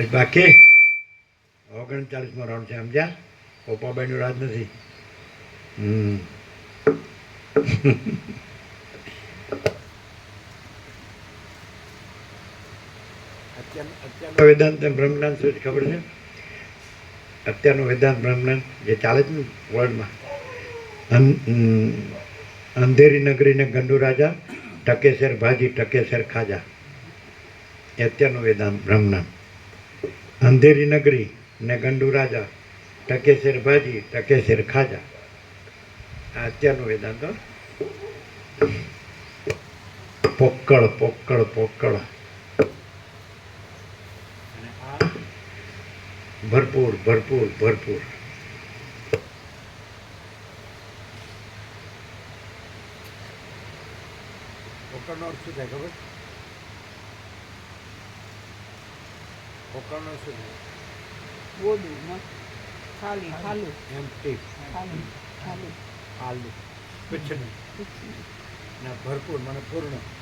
પછી બાકી ઓગણચાલીસમાં રાઉન્ડ છે, સમજ્યા? પોપાબાઈનું રાજ નથી. હમ. વેદાંત બ્રહ્મજ્ઞાન શું ખબર છે? અત્યારનું વેદાંત, બ્રહ્મજ્ઞાન જે ચાલે છે ને વર્લ્ડમાં. અંધેરી નગરીને ગંડુ રાજા, ટકેસેર ભાજી, ટકેસેર ખાજા. અત્યારનું વેદાંત, બ્રહ્મજ્ઞાન. અંધેરી નગરી ને ગંડુ રાજા ટકેશેર ભાજી ટકેશેર ખાજા. આ અત્યારનું વેદાંત. પોક્કળ પોક્કળ પોક્કળ. ભરપૂર ભરપૂર ભરપૂર. પોક્કળનો અર્થ શું થાય ખબર? પોક્કળનો શું બોડું ગોડું ખાલી ખાલું એમ ટીપ ખાલી ખાલી આલુ કચ્છનું ને ભરપૂર મને પૂર્ણ.